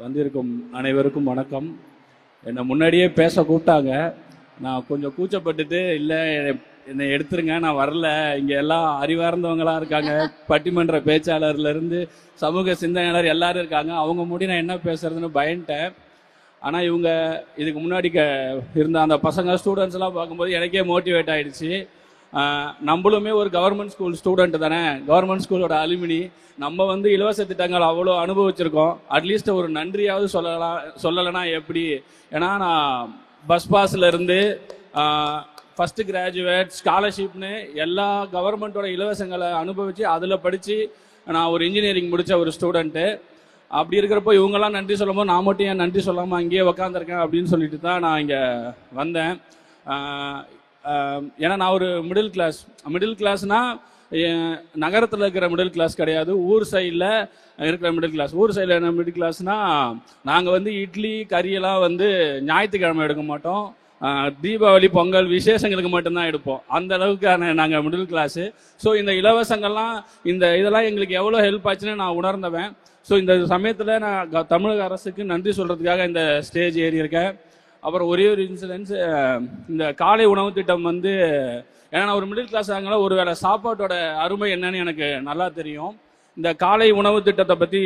வந்திருக்கும் அனைவருக்கும் வணக்கம். என்னை முன்னாடியே பேச கூப்பிட்டாங்க. நான் கொஞ்சம் கூச்சப்பட்டுட்டு இல்லை என்னை எடுத்துருங்க நான் வரல. இங்கே எல்லாம் அறிவார்ந்தவங்களாக இருக்காங்க. பட்டிமன்ற பேச்சாளர்லேருந்து சமூக சிந்தனையாளர் எல்லாரும் இருக்காங்க. அவங்க முடி நான் என்ன பேசுறதுன்னு பயந்துட்டேன் ஆனால் இவங்க இதுக்கு முன்னாடி க இருந்த அந்த பசங்க ஸ்டூடெண்ட்ஸ்லாம் பார்க்கும்போது எனக்கே மோட்டிவேட் ஆகிடுச்சு நம்மளுமே ஒரு கவர்மெண்ட் ஸ்கூல் ஸ்டூடெண்ட் தானே. கவர்மெண்ட் ஸ்கூலோட அலுமினி நம்ம வந்து இலவச திட்டங்கள் அவ்வளோ அனுபவிச்சிருக்கோம். அட்லீஸ்ட் ஒரு நன்றியாவது சொல்லலாம் சொல்லலைன்னா எப்படி? ஏன்னா நான் பஸ் பாஸ்ல இருந்து ஃபஸ்ட்டு கிராஜுவேட் ஸ்காலர்ஷிப்னு எல்லா கவர்மெண்ட்டோட இலவசங்களை அனுபவித்து அதில் படித்து நான் ஒரு இன்ஜினியரிங் முடித்த ஒரு ஸ்டூடெண்ட்டு அப்படி இருக்கிறப்போ இவங்கெல்லாம் நன்றி சொல்லும்போது நான் மட்டும் ஏன் நன்றி சொல்லாமல் அங்கேயே உக்காந்துருக்கேன் அப்படின்னு சொல்லிட்டு தான் நான் இங்கே வந்தேன். ஏன்னா நான் ஒரு மிடில் கிளாஸ் மிடில் கிளாஸ்னா நகரத்தில் இருக்கிற மிடில் கிளாஸ் கிடையாது. ஊர் சைடில் இருக்கிற மிடில் கிளாஸ் ஊர் சைடில் என்ன மிடில் கிளாஸ்னா நாங்கள் வந்து இட்லி கறியெல்லாம் வந்து ஞாயிற்றுக்கிழமை எடுக்க மாட்டோம். தீபாவளி பொங்கல் விசேஷங்களுக்கு மட்டும்தான் எடுப்போம். அந்த அளவுக்கான நாங்கள் மிடில் கிளாஸு ஸோ இந்த இலவசங்கள்லாம் இந்த இதெல்லாம் எங்களுக்கு எவ்வளோ ஹெல்ப் ஆச்சுன்னு நான் உணர்ந்தவன். ஸோ இந்த சமயத்தில் நான் க- தமிழக அரசுக்கு நன்றி சொல்கிறதுக்காக இந்த ஸ்டேஜ் ஏறி இருக்கேன். அப்புறம் ஒரே ஒரு இன்சிடென்ஸ் இந்த காலை உணவு திட்டம் வந்து ஏன்னா நான் ஒரு மிடில் கிளாஸ் ஆகல ஒரு வேளை சாப்பாட்டோட அருமை என்னன்னு எனக்கு நல்லா தெரியும். இந்த காலை உணவு திட்டத்தை பற்றி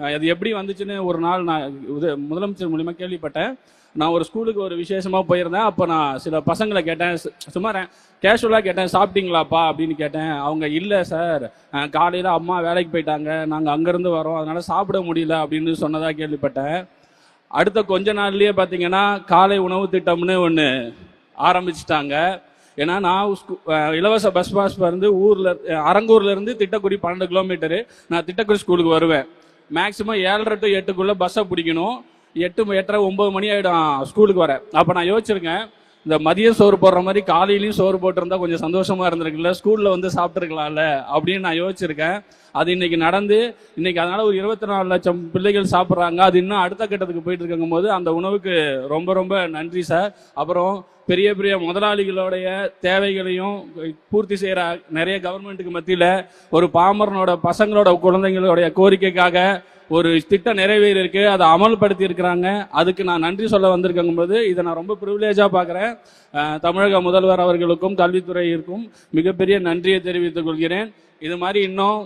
அது எப்படி வந்துச்சுன்னு ஒரு நாள் நான் இது முதலமைச்சர் மூலிமா கேள்விப்பட்டேன். நான் ஒரு ஸ்கூலுக்கு ஒரு விசேஷமாக போயிருந்தேன். அப்போ நான் சில பசங்களை கேட்டேன். சு- சும்மா கேஷுவலாக கேட்டேன் சாப்பிட்டீங்களாப்பா? அப்படின்னு கேட்டேன். அவங்க இல்லை சார். காலையில் அம்மா வேலைக்கு போயிட்டாங்க. நாங்கள் அங்கேருந்து வரோம். அதனால் சாப்பிட முடியல. அப்படின்னு சொன்னதாக கேள்விப்பட்டேன். அடுத்த கொஞ்ச நாள்லயே பார்த்தீங்கன்னா காலை உணவு திட்டம்னு ஒன்று ஆரம்பிச்சிட்டாங்க. ஏன்னா நான் ஸ்கூ- இலவச பஸ் பாஸ் வந்து ஊர்ல அரங்கூர்ல இருந்து திட்டக்குடி பன்னெண்டு கிலோமீட்டரு நான் திட்டக்குடி ஸ்கூலுக்கு வருவேன். மேக்சிமம் ஏழரை டு எட்டுக்குள்ள பஸ்ஸை பிடிக்கணும். எட்டு எட்டரை ஒன்பது மணி ஆயிடும் ஸ்கூலுக்கு வர. அப்போ நான் யோசிச்சிருக்கேன் இந்த மதியம் சோறு போடுற மாதிரி காலையிலையும் சோறு போட்டிருந்தா கொஞ்சம் சந்தோஷமா இருந்திருக்குல்ல ஸ்கூல்ல வந்து சாப்பிட்டுருக்கலாம்ல? அப்படின்னு நான் யோசிச்சிருக்கேன். அது இன்னைக்கு நடந்து இன்னைக்கு அதனால ஒரு இருபத்தி நாலு லட்சம் பிள்ளைகள் சாப்பிட்றாங்க. அது இன்னும் அடுத்த கட்டத்துக்கு போயிட்டு இருக்கும் போது அந்த உணவுக்கு ரொம்ப ரொம்ப நன்றி சார். அப்புறம் பெரிய பெரிய முதலாளிகளுடைய தேவைகளையும் பூர்த்தி செய்கிற நிறைய கவர்மெண்ட்டுக்கு மத்தியில் ஒரு பாமரனோட பசங்களோட குழந்தைங்களுடைய கோரிக்கைக்காக ஒரு திட்டம் நிறைவேறி இருக்கு அதை அமல்படுத்தி இருக்கிறாங்க அதுக்கு நான் நன்றி சொல்ல வந்திருக்கும் போது இதை நான் ரொம்ப ப்ரிவிலேஜாக பார்க்குறேன். தமிழக முதல்வர் அவர்களுக்கும் கல்வித்துறையிற்கும் மிகப்பெரிய நன்றியை தெரிவித்துக் கொள்கிறேன். இது மாதிரி இன்னும்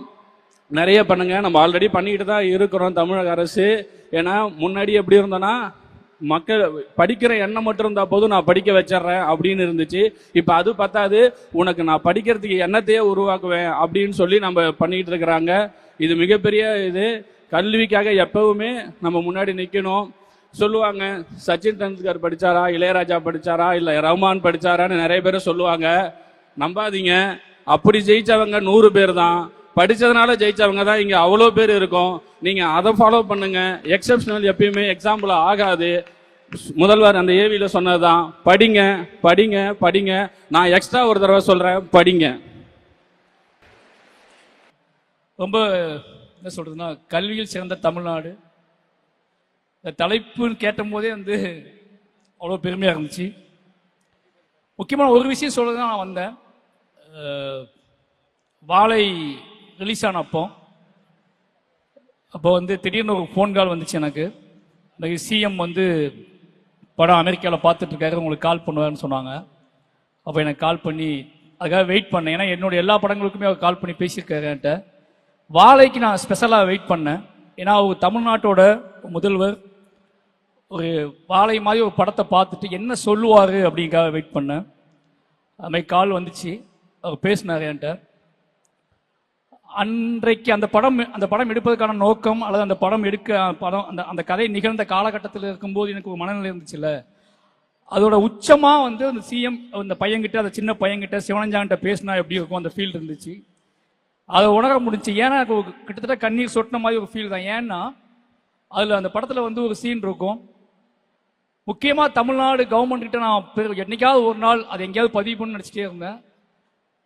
நிறைய பண்ணுங்க. நம்ம ஆல்ரெடி பண்ணிக்கிட்டு தான் இருக்கிறோம் தமிழக அரசு. ஏன்னா முன்னாடி எப்படி இருந்தோன்னா மக்கள் படிக்கிற எண்ணம் மட்டும் இருந்தால் போதும் நான் படிக்க வச்சிடுறேன் அப்படின்னு இருந்துச்சு. இப்போ அது பத்தாது. உனக்கு நான் படிக்கிறதுக்கு எண்ணத்தையே உருவாக்குவேன் அப்படின்னு சொல்லி நம்ம பண்ணிக்கிட்டு இருக்கிறாங்க. இது மிகப்பெரிய இது. கல்விக்காக எப்பவுமே நம்ம முன்னாடி நிற்கணும் சொல்லுவாங்க சச்சின் டெண்டுல்கர் படிச்சாரா இளையராஜா படிச்சாரா இல்லை ரஹ்மான் படிச்சாரான்னு நிறைய பேர் சொல்லுவாங்க. நம்பாதீங்க. அப்படி ஜெயித்தவங்க நூறு பேர் தான். படித்ததுனால ஜெயிச்சவங்க தான் இங்கே அவ்வளோ பேர் இருக்கும். நீங்கள் அதை ஃபாலோ பண்ணுங்க. எக்ஸப்ஷனல் எப்பயுமே எக்ஸாம்பிள் ஆகாது. முதல்வர் அந்த ஏவியில சொன்னதுதான். படிங்க படிங்க படிங்க. நான் எக்ஸ்ட்ரா ஒரு தடவை சொல்கிறேன் படிங்க. ரொம்ப என்ன சொல்றதுன்னா கல்வியில் சிறந்த தமிழ்நாடு. இந்த தலைப்புன்னு கேட்டபோதே வந்து அவ்வளோ பெருமையாக இருந்துச்சு. முக்கியமான ஒரு விஷயம் சொல்ல தான் நான் வந்தேன். வாழை ரிலீஸ் ஆன அப்போ. அப்போ வந்து திடீர்னு ஒரு ஃபோன் கால் வந்துச்சு எனக்கு. இந்த சிஎம் வந்து படம் அமெரிக்காவில் பார்த்துட்ருக்காரு உங்களுக்கு கால் பண்ணுவாருன்னு சொன்னாங்க. அப்போ எனக்கு கால் பண்ணி அதுக்காக வெயிட் பண்ணேன். ஏன்னா என்னோட எல்லா படங்களுக்குமே அவர் கால் பண்ணி பேசியிருக்காரு என்கிட்ட. வாழைக்கு நான் ஸ்பெஷலாக வெயிட் பண்ணேன். ஏன்னா அவர் தமிழ்நாட்டோட முதல்வர் ஒரு வாழை மாதிரி ஒரு படத்தை பார்த்துட்டு என்ன சொல்லுவார் அப்படிங்காக வெயிட் பண்ணேன். அது கால் வந்துச்சு. அவர் பேசினார் என்கிட்ட. அன்றைக்கு அந்த படம் அந்த படம் எடுப்பதற்கான நோக்கம் அல்லது அந்த படம் எடுக்க படம் அந்த அந்த கதை நிகழ்ந்த காலகட்டத்தில் இருக்கும்போது எனக்கு ஒரு மனநிலை இருந்துச்சுல்ல. அதோட உச்சமாக வந்து அந்த சிஎம் அந்த பையன்கிட்ட அந்த சின்ன பையன்கிட்ட சிவனஞ்சாங்கிட்ட பேசினா எப்படி இருக்கும் அந்த ஃபீல் இருந்துச்சு. அதை உணர முடிஞ்சு ஏன்னா எனக்கு கிட்டத்தட்ட கண்ணீர் சொட்டின மாதிரி ஒரு ஃபீல் தான். ஏன்னா அதில் அந்த படத்தில் வந்து ஒரு சீன் இருக்கும். முக்கியமாக தமிழ்நாடு கவர்மெண்ட் கிட்ட நான் என்னைக்காவது ஒரு நாள் அது எங்கேயாவது பதிவு பண்ணு நினச்சிட்டே இருந்தேன்.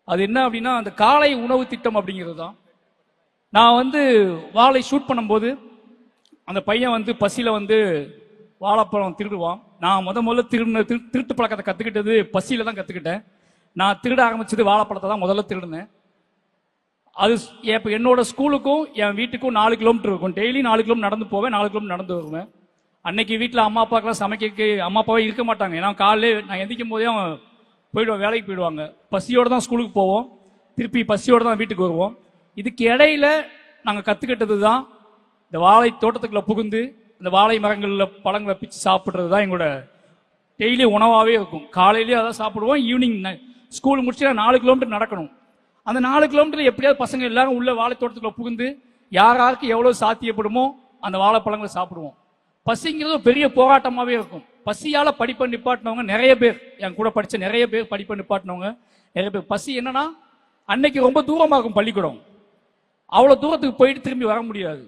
அது என்ன அப்படின்னா அந்த காலை உணவு திட்டம் அப்படிங்கிறது தான். நான் வந்து வாழை ஷூட் பண்ணும்போது அந்த பையன் வந்து பசியில் வந்து வாழைப்பழம் திருடுவான். நான் முத முதல்ல திருடின திரு- திருட்டு பழக்கத்தை கற்றுக்கிட்டது பசியில் தான் கற்றுக்கிட்டேன் நான் திருட ஆரம்பிச்சது வாழைப்பழத்தை தான் முதல்ல திருடினேன். அது இப்போ என்னோட ஸ்கூலுக்கும் என் வீட்டுக்கும் நாலு கிலோமீட்டர் இருக்கும். டெய்லி நாலு கிலோமீட்டர் நடந்து போவேன் நாலு கிலோமீட்டர் நடந்து வருவேன். அன்னைக்கு வீட்டில் அம்மா அப்பாக்கெல்லாம் சமைக்க அம்மா அப்பாவே இருக்க மாட்டாங்க. ஏன்னா காலையில நான் எந்திக்கும் போதே அவன் போயிடுவோம் வேலைக்கு போயிடுவாங்க. பசியோடு தான் ஸ்கூலுக்கு போவோம். திருப்பி பசியோடு தான் வீட்டுக்கு வருவோம். இதுக்கு இடையில நாங்கள் கற்றுக்கிட்டது தான் இந்த வாழை தோட்டத்துக்குள்ளே புகுந்து இந்த வாழை மரங்களில் பழங்களை பிச்சு சாப்பிட்றது தான் எங்களோட டெய்லி உணவாகவே இருக்கும். காலையிலேயே அதான் சாப்பிடுவோம் ஈவினிங் ஸ்கூல் முடிச்சு நாலு கிலோமீட்டர் நடக்கணும். அந்த நாலு கிலோமீட்டர் எப்படியாவது பசங்க எல்லாரும் உள்ள வாழை தோட்டத்துக்குள்ள புகுந்து யார் யாருக்கு எவ்வளவு சாத்தியப்படுமோ அந்த வாழைப்பழங்களை சாப்பிடுவோம். பசிங்கிறது பெரிய போராட்டமாவே இருக்கும். பசியால படிப்பை நிப்பாட்டினவங்க நிறைய பேர். என் கூட படிச்ச நிறைய பேர் படிப்பை நிப்பாட்டினவங்க நிறைய பேர். பசி என்னன்னா அன்னைக்கு ரொம்ப தூரமாக இருக்கும் பள்ளிக்கூடம். அவ்வளவு தூரத்துக்கு போயிட்டு திரும்பி வர முடியாது.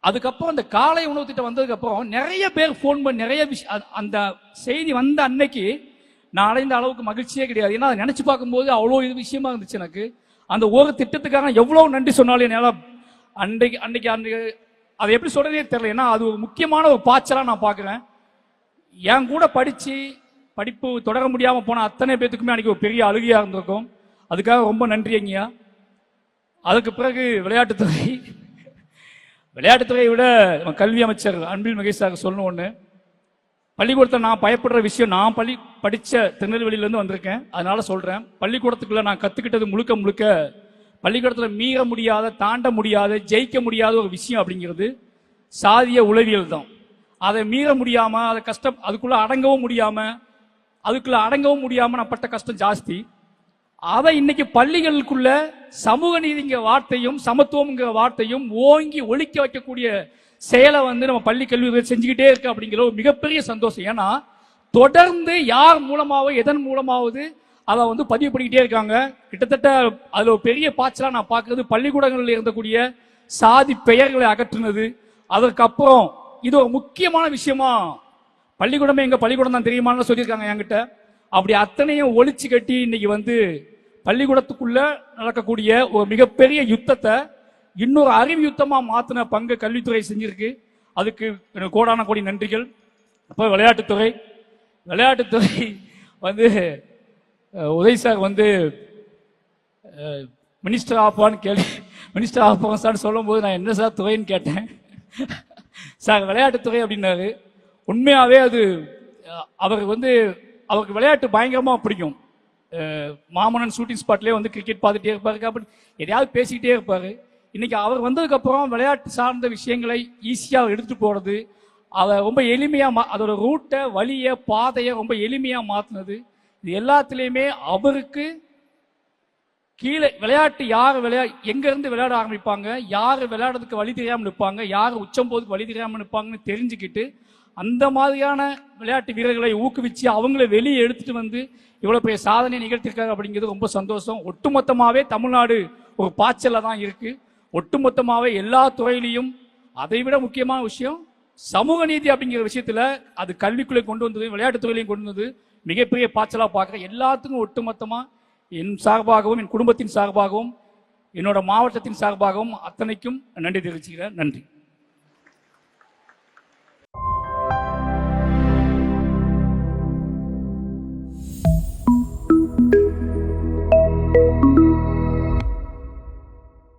அதுக்கப்புறம் அந்த காலை உணவு திட்டம் வந்ததுக்கு அப்புறம் நிறைய பேர் ஃபோன் பண்ணி நிறைய விஷயம் அந்த செய்தி வந்த அன்னைக்கு நான் அடைந்த அளவுக்கு மகிழ்ச்சியே கிடையாது. ஏன்னா அதை நினச்சி பார்க்கும்போது அவ்வளோ இது விஷயமா இருந்துச்சு எனக்கு. அந்த ஒரு திட்டத்துக்காக எவ்வளோ நன்றி சொன்னாலும் என்னால் அன்றைக்கு அன்றைக்கு அன்றைக்கு அதை எப்படி சொல்கிறதே தெரியல. ஏன்னா அது ஒரு முக்கியமான ஒரு பாய்ச்சலாக நான் பார்க்குறேன். என் கூட படித்து படிப்பு தொடர முடியாமல் போன அத்தனை பேத்துக்குமே அன்றைக்கி ஒரு பெரிய அழுகையாக இருந்திருக்கும். அதுக்காக ரொம்ப நன்றி ஐயா அதுக்கு பிறகு விளையாட்டுத்துறை விளையாட்டுத்துறையை விட நம்ம கல்வி அமைச்சர் அன்பில் மகேஷ் சார் சொல்லணும் ஒன்று பள்ளிக்கூடத்தில் நான் பயப்படுற விஷயம் நான் பள்ளி படித்த திருநெல்வேலியிலேருந்து வந்திருக்கேன். அதனால சொல்கிறேன் பள்ளிக்கூடத்துக்குள்ள நான் கற்றுக்கிட்டது முழுக்க முழுக்க பள்ளிக்கூடத்தில் மீற முடியாத தாண்ட முடியாத ஜெயிக்க முடியாத ஒரு விஷயம் அப்படிங்கிறது சாதிய உளவியல் தான். அதை மீற முடியாமல் அதை கஷ்டம் அதுக்குள்ளே அடங்கவும் முடியாமல் அதுக்குள்ளே அடங்கவும் முடியாமல் நான் பட்ட கஷ்டம் ஜாஸ்தி. அதை இன்னைக்கு பள்ளிகளுக்குள்ள சமூக நீதிங்கிற வார்த்தையும் சமத்துவம்ங்கிற வார்த்தையும் ஓங்கி ஒழிக்க வைக்கக்கூடிய செயலை வந்து நம்ம பள்ளி கல்வி செஞ்சுக்கிட்டே இருக்கு அப்படிங்கிற ஒரு மிகப்பெரிய சந்தோஷம். ஏன்னா தொடர்ந்து யார் மூலமாவோ எதன் மூலமாவது அதை வந்து பதிவு பண்ணிக்கிட்டே இருக்காங்க. கிட்டத்தட்ட அதில் ஒரு பெரிய பாய்ச்சலாக நான் பார்க்கறது பள்ளிக்கூடங்களில் இருந்தக்கூடிய சாதி பெயர்களை அகற்றுனது. அதற்கப்புறம் இது ஒரு முக்கியமான விஷயமா? பள்ளிக்கூடமே எங்கள் பள்ளிக்கூடம் தான் தெரியுமான்னு சொல்லியிருக்காங்க என்கிட்ட. அப்படி அத்தனையும் ஒழிச்சு கட்டி இன்னைக்கு வந்து பள்ளிக்கூடத்துக்குள்ள நடக்கக்கூடிய ஒரு மிகப்பெரிய யுத்தத்தை இன்னொரு அறிவு யுத்தமாக மாற்றின பங்கு கல்வித்துறை செஞ்சிருக்கு. அதுக்கு கோடான கோடி நன்றிகள். அப்போ விளையாட்டுத்துறை. விளையாட்டுத்துறை வந்து உதய் சார் வந்து மினிஸ்டர் ஆப்பான்னு கேள்வி மினிஸ்டர் ஆப்பான் சார் சொல்லும்போது நான் என்ன சார் துறைன்னு கேட்டேன். சார் விளையாட்டுத்துறை அப்படின்னாரு. உண்மையாகவே அது அவர் வந்து அவருக்கு விளையாட்டு பயங்கரமாக பிடிக்கும். மாமன்னன் ஷூட்டிங் ஸ்பாட்லேயே வந்து கிரிக்கெட் பார்த்துட்டே இருப்பாரு. அப்படி எதையாவது பேசிக்கிட்டே இருப்பாரு. இன்னைக்கு அவர் வந்ததுக்கு அப்புறம் விளையாட்டு சார்ந்த விஷயங்களை ஈஸியாக எடுத்துட்டு போறது அதை ரொம்ப எளிமையா மா அதோட ரூட்டை வழியை பாதையை ரொம்ப எளிமையா மாத்துனது. இது எல்லாத்துலேயுமே அவருக்கு கீழே விளையாட்டு யார் விளையா எங்கேருந்து விளையாட ஆரம்பிப்பாங்க யார் விளையாடுறதுக்கு வழி தெரியாமல் நிற்பாங்க யார் உச்சம் போதுக்கு வழி தெரியாமல் நிற்பாங்கன்னு தெரிஞ்சுக்கிட்டு அந்த மாதிரியான விளையாட்டு வீரர்களை ஊக்குவிச்சு அவங்கள வெளியே எடுத்துட்டு வந்து இவ்வளோ பெரிய சாதனை நிகழ்த்திருக்காங்க அப்படிங்கிறது ரொம்ப சந்தோஷம். ஒட்டுமொத்தமாகவே தமிழ்நாடு ஒரு பாய்ச்சலில் தான் இருக்குது ஒட்டுமொத்தமாகவே எல்லா துறையிலையும் அதை விட முக்கியமான விஷயம் சமூக நீதி அப்படிங்கிற விஷயத்துல அது கல்விக்குள்ளே கொண்டு வந்தது விளையாட்டுத் துறையிலையும் கொண்டு வந்தது மிகப்பெரிய பாய்ச்சலாக பார்க்குற எல்லாத்துக்கும் ஒட்டுமொத்தமாக என் சார்பாகவும் என் குடும்பத்தின் சார்பாகவும் என்னோட மாவட்டத்தின் சார்பாகவும் அத்தனைக்கும் நன்றி தெரிவிச்சுக்கிறேன். நன்றி.